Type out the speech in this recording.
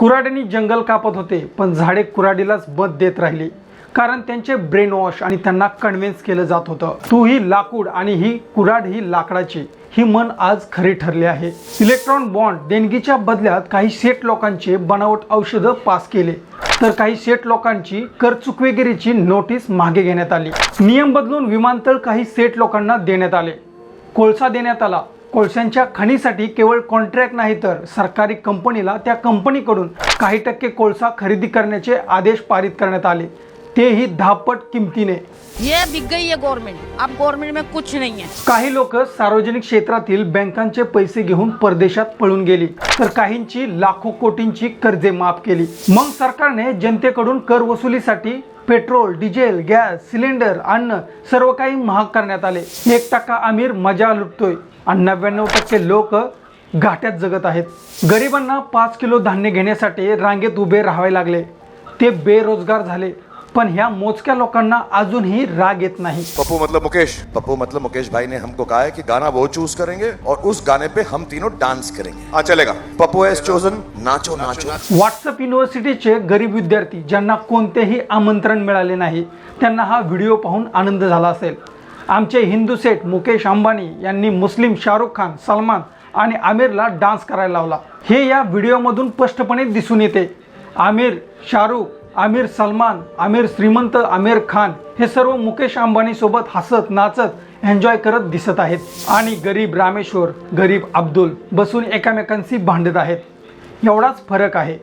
कुऱ्हाडींनी जंगल कापत होते पण झाडे कुऱ्हाडीलाच मत देत राहिली. कारण त्यांचे ब्रेन वॉश आणि त्यांना कन्व्हिन्स केलं जात होतं. तू ही लाकूड आणि ही कुऱ्हाड ही लाकडाची. ही मन आज खरी ठरली आहे. इलेक्ट्रॉन बॉन्ड देणगीच्या बदल्यात काही सेट लोकांचे बनावट औषधं पास केले. तर काही सेट लोकांची कर चुकवेगिरीची नोटीस मागे घेण्यात आली. नियम बदलून विमानतळ काही सेट लोकांना देण्यात आले. कोळसा देण्यात आला. कोळशांच्या खणीसाठी केवळ कॉन्ट्रॅक्ट नाही तर सरकारी कंपनीला त्या कंपनीकडून काही टक्के कोळसा खरेदी करण्याचे आदेश पारित करण्यात आले. तेही दहापट किमतीने. ये बिक गई है गवर्नमेंट अब गवर्नमेंट में कुछ नहीं है. काही लोक सार्वजनिक क्षेत्रातील बँकांचे पैसे घेऊन परदेशात पळून गेली तर काहींची लाखो कोटींची कर्जे माफ केली. मग सरकारने जनतेकडून कर वसुलीसाठी पेट्रोल डिझेल गॅस सिलेंडर अन्न सर्व काही महाग करण्यात आले. एक टक्का अमीर मजा लुटतोय. आणि नव्याण्णव टक्के लोक घाट्यात जगत आहेत. गरिबांना पाच किलो धान्य घेण्यासाठी रांगेत उभे राहावे लागले. ते बेरोजगार झाले. पण ह्या मोजक्या लोकांना अजूनही राग येत नाही. पप्पू मतलब मुकेश. पप्पू मतलब मुकेश भाई ने हमको कहा है कि गाना वो चूज करेंगे और उस गाने पे हम तीनों डांस करेंगे. हाँ चलेगा. पप्पू हैज चोजन नाचो नाचो. व्हॉट्सअप युनिव्हर्सिटीचे गरीब विद्यार्थी ज्यांना कोणतेही आमंत्रण मिळाले नाही त्यांना हा व्हिडिओ पाहून आनंद झाला असेल. आमचे हिंदू सेठ मुकेश अंबानी यांनी मुस्लिम शाहरुख खान सलमान आणि आमिरला डान्स करायला लावला. हे या व्हिडिओमधून स्पष्टपणे दिसून येते. आमिर शाहरुख आमिर सलमान आमिर श्रीमंत आमिर खान हे सर्व मुकेश अंबानीसोबत हसत नाचत एन्जॉय करत दिसत आहेत. आणि गरीब रामेश्वर गरीब अब्दुल बसून एकामेकांशी भांडत आहेत. एवढाच फरक आहे.